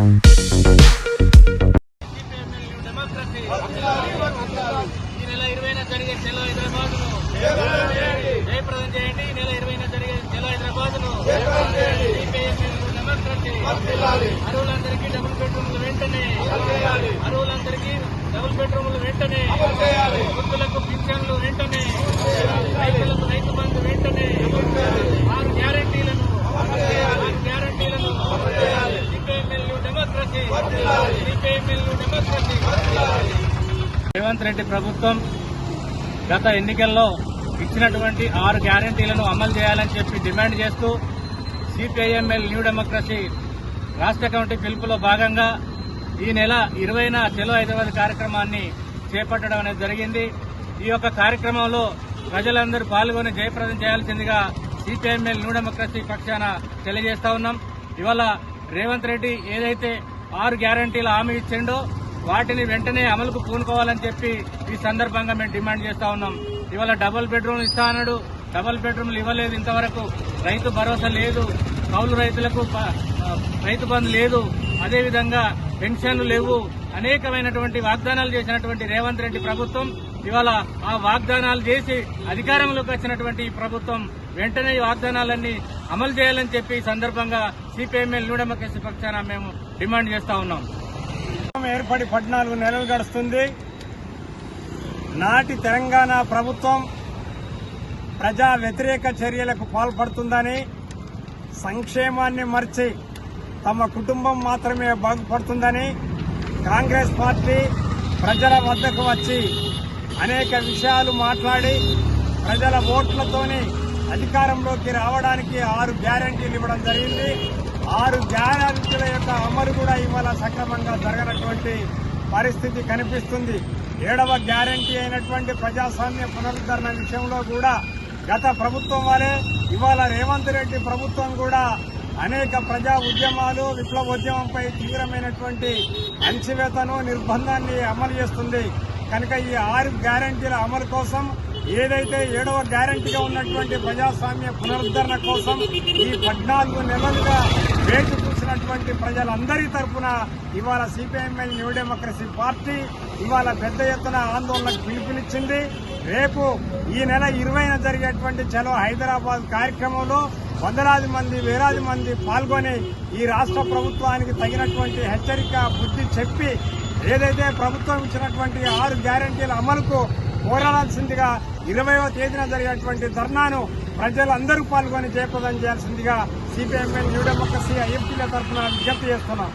ఈ నెల ఇరవైన జరిగే చెలో హైదరాబాద్ను జయప్రదం చేయండి నెల ఇరవైన జరిగే చెలో హైదరాబాద్ను అరువులందరికీ డబుల్ బెడ్రూమ్లు వెంటనే అరువులందరికీ డబుల్ బెడ్రూమ్లు వెంటనే వృద్ధులకు పింఛన్లు వెంటనే రేవంత్ రెడ్డి ప్రభుత్వం గత ఎన్నికల్లో ఇచ్చినటువంటి ఆరు గ్యారంటీలను అమలు చేయాలని చెప్పి డిమాండ్ చేస్తూ సిపిఐఎంఎల్ న్యూ డెమోక్రసీ రాష్ట్ర కమిటీ పిలుపులో భాగంగా ఈ నెల ఇరవైన చెలో హైదరాబాద్ కార్యక్రమాన్ని చేపట్టడం అనేది జరిగింది. ఈ యొక్క కార్యక్రమంలో ప్రజలందరూ పాల్గొని జయప్రదం చేయాల్సిందిగా సిపిఐఎంఎల్ న్యూ డెమోక్రసీ పక్షాన తెలియజేస్తా ఉన్నాం. ఇవాళ రేవంత్ రెడ్డి ఏదైతే ఆరు గ్యారంటీల హామీ ఇచ్చిండో వాటిని వెంటనే అమలుకు పూనుకోవాలని చెప్పి ఈ సందర్భంగా మేము డిమాండ్ చేస్తా ఉన్నాం. ఇవాళ డబుల్ బెడ్రూమ్ ఇస్తా అన్నాడు. డబుల్ బెడ్రూమ్లు ఇవ్వలేదు ఇంతవరకు. రైతు భరోసా లేదు. కౌలు రైతులకు రైతు బంధు లేదు. అదేవిధంగా పెన్షన్లు లేవు. అనేకమైనటువంటి వాగ్దానాలు చేసినటువంటి రేవంత్ రెడ్డి ప్రభుత్వం ఇవాళ ఆ వాగ్దానాలు చేసి అధికారంలోకి వచ్చినటువంటి ఈ ప్రభుత్వం వెంటనే ఈ వాగ్దానాలన్నీ అమలు చేయాలని చెప్పి ఈ సందర్భంగా సిపిఎంఎల్ న్యూ పక్షాన మేము డిమాండ్ చేస్తా ఉన్నాం. ఏర్పడి పద్నాలుగు నెలలు గడుస్తుంది. నాటి తెలంగాణ ప్రభుత్వం ప్రజా వ్యతిరేక చర్యలకు పాల్పడుతుందని సంక్షేమాన్ని మర్చి తమ కుటుంబం మాత్రమే బాగుపడుతుందని కాంగ్రెస్ పార్టీ ప్రజల వద్దకు వచ్చి అనేక విషయాలు మాట్లాడి ప్రజల ఓట్లతోని అధికారంలోకి రావడానికి ఆరు గ్యారంటీలు ఇవ్వడం జరిగింది. ఆరు గ్యారంటీల యొక్క అమలు కూడా ఇవాళ సక్రమంగా జరగనటువంటి పరిస్థితి కనిపిస్తుంది. ఏడవ గ్యారంటీ అయినటువంటి ప్రజాస్వామ్య పునరుద్ధరణ విషయంలో కూడా గత ప్రభుత్వం వారే ఇవాళ రేవంత్ రెడ్డి ప్రభుత్వం కూడా అనేక ప్రజా ఉద్యమాలు విప్లవోద్యమంపై తీవ్రమైనటువంటి అణచివేతను నిర్బంధాన్ని అమలు చేస్తుంది. కనుక ఈ ఆరు గ్యారంటీల అమలు కోసం ఏదైతే ఏడవ గ్యారంటీగా ఉన్నటువంటి ప్రజాస్వామ్య పునరుద్ధరణ కోసం ఈ పద్నాలుగు నెలలుగా వేచి చూసినటువంటి ప్రజలందరి తరఫున ఇవాళ సిపిఐఎంఎల్ న్యూ డెమోక్రసీ పార్టీ ఇవాళ పెద్ద ఎత్తున ఆందోళనకు పిలుపునిచ్చింది. రేపు ఈ నెల ఇరవైన జరిగేటువంటి చలో హైదరాబాద్ కార్యక్రమంలో వందలాది మంది వేలాది మంది పాల్గొని ఈ రాష్ట్ర ప్రభుత్వానికి తగినటువంటి హెచ్చరిక బుద్ధి చెప్పి ఏదైతే ప్రభుత్వం ఇచ్చినటువంటి ఆరు గ్యారంటీల అమలుకు పోరాడాల్సిందిగా ఇరవయో తేదీన జరిగేటువంటి ధర్నాను ప్రజలందరూ పాల్గొని జయప్రదం చేయాల్సిందిగా సిపిఎంఎల్ న్యూ డెమోక్రసీ ఐఎంపీల తరఫున విజ్ఞప్తి చేస్తున్నాం